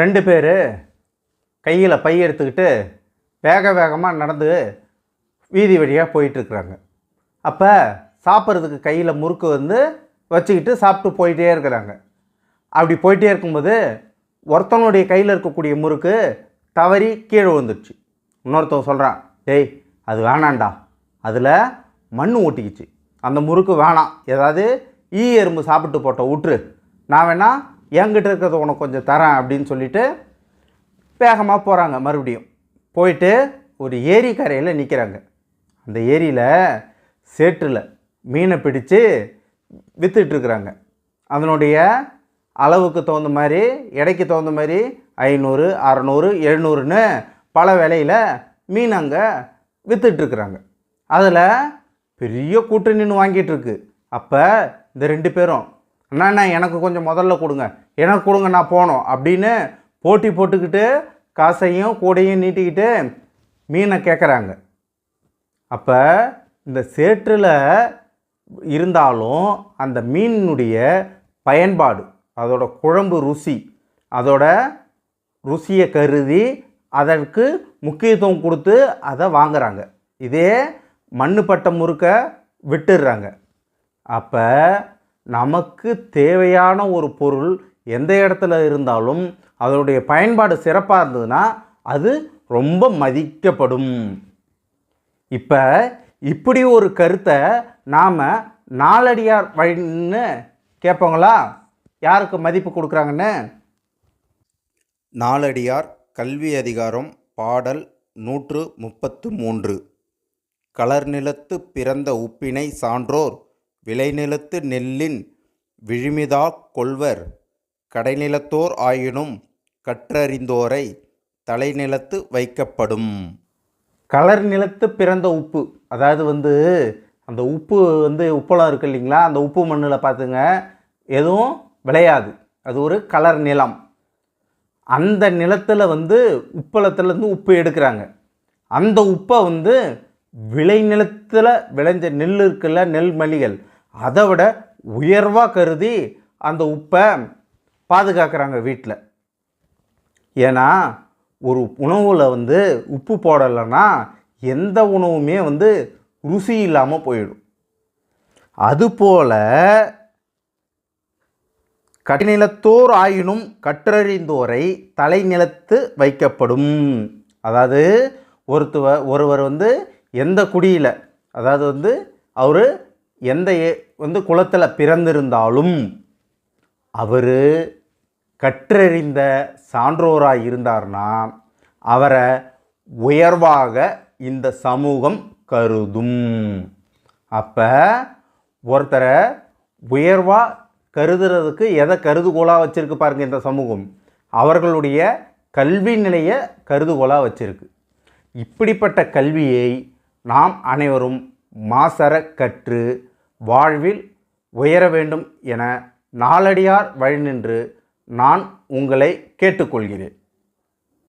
ரெண்டு பேர் கையில் பை எடுத்துக்கிட்டு வேக வேகமாக நடந்து வீதி வழியாக போயிட்டுருக்குறாங்க. அப்போ சாப்பிட்றதுக்கு கையில் முறுக்கு வந்து வச்சுக்கிட்டு சாப்பிட்டு போயிட்டே இருக்கிறாங்க. அப்படி போயிட்டே இருக்கும்போது ஒருத்தனுடைய கையில் இருக்கக்கூடிய முறுக்கு தவறி கீழே விழுந்துருச்சு. இன்னொருத்தன் சொல்கிறான் டேய் அது வேணாண்டா அதில் மண் ஒட்டிக்கிச்சு அந்த முறுக்கு வேணாம். ஏதாவது ஈ எறும்பு சாப்பிட்டு போட்ட விட்டுரு நான் வேணால் என்கிட்ட இருக்கிறத உனக்கு கொஞ்சம் தரேன் அப்படின்னு சொல்லிட்டு வேகமாக போகிறாங்க மறுபடியும் போயிட்டு ஒரு ஏரி கரையில் நிற்கிறாங்க அந்த ஏரியில் சேற்றில் மீனை பிடிச்சு விற்றுட்ருக்குறாங்க அதனுடைய அளவுக்கு தகுந்த மாதிரி எடைக்கு தகுந்த மாதிரி ஐநூறு அறநூறு எழுநூறுன்னு பல விலையில் மீன் அங்கே விற்றுட்ருக்குறாங்க அதில் பெரிய கூட்டு நின்று வாங்கிட்டு அப்போ இந்த ரெண்டு பேரும் அண்ணா எனக்கு கொஞ்சம் முதல்ல கொடுங்க. எனக்கு கொடுங்க நான் போனோம் அப்படின்னு போட்டி போட்டுக்கிட்டு காசையும் கூடையும் நீட்டிக்கிட்டு மீனை கேட்குறாங்க அப்போ இந்த சேற்றில் இருந்தாலும் அந்த மீனினுடைய பயன்பாடு அதோட குழம்பு ருசி அதோட ருசியை கருதி அதற்கு முக்கியத்துவம் கொடுத்து அதை வாங்குறாங்க. இதே மண்ணு பட்ட முறுக்க விட்டுடுறாங்க. அப்போ நமக்கு தேவையான ஒரு பொருள் எந்த இடத்துல இருந்தாலும் அதனுடைய பயன்பாடு சிறப்பாக இருந்ததுன்னா அது ரொம்ப மதிக்கப்படும். இப்போ இப்படி ஒரு கருத்தை நாம் நாலடியார் வழின்னு கேட்போங்களா? யாருக்கு மதிப்பு கொடுக்குறாங்கன்னு? நாலடியார் கல்வி அதிகாரம் பாடல் நூற்று முப்பத்து மூன்று. கலர் நிலத்து பிறந்த உப்பினை சான்றோர் விளைநிலத்து நெல்லின் விழுமிதா கொள்வர். கடைநிலத்தோர் ஆயினும் கற்றறிந்தோரை தலைநிலத்து வைக்கப்படும். கலர் நிலத்து பிறந்த உப்பு. அதாவது வந்து அந்த உப்பு வந்து உப்பளம் இருக்குது இல்லைங்களா? அந்த உப்பு மண்ணில் பார்த்துங்க எதுவும் விளையாது. அது ஒரு கலர் நிலம். அந்த நிலத்தில் வந்து உப்பளத்துலேருந்து உப்பு எடுக்கிறாங்க. அந்த உப்பை வந்து விளை நிலத்தில் விளைஞ்ச நெல் இருக்குல்ல நெல் மணிகள் அதை விட உயர்வாக கருதி அந்த உப்பை பாதுகாக்கிறாங்க வீட்டில் ஏன்னா ஒரு உணவில் வந்து உப்பு போடலைன்னா எந்த உணவுமே வந்து ருசி இல்லாமல் போயிடும். அதுபோல் கடைநிலத்தோர் ஆயினும் கற்றறிந்தோரை தலைநிலத்து வைக்கப்படும். அதாவது ஒருத்துவ ஒருவர் வந்து எந்த குடியில் அதாவது வந்து அவர் எந்த ஏ- வந்து குலத்தில் பிறந்திருந்தாலும் அவர் கற்றறிந்த சான்றோராக இருந்தார்னா அவரை உயர்வாக இந்த சமூகம் கருதும். அப்போ ஒருத்தரை உயர்வாக கருதுறதுக்கு எதை கருதுகோளாக வச்சுருக்கு பாருங்க இந்த சமூகம். அவர்களுடைய கல்வி நிலையை கருதுகோளாக வச்சுருக்கு. இப்படிப்பட்ட கல்வியை நாம் அனைவரும் மாசர கற்று வாழ்வில் உயர வேண்டும் என நாளடியார் வழி நின்று நான் உங்களை கேட்டுக்கொள்கிறேன்.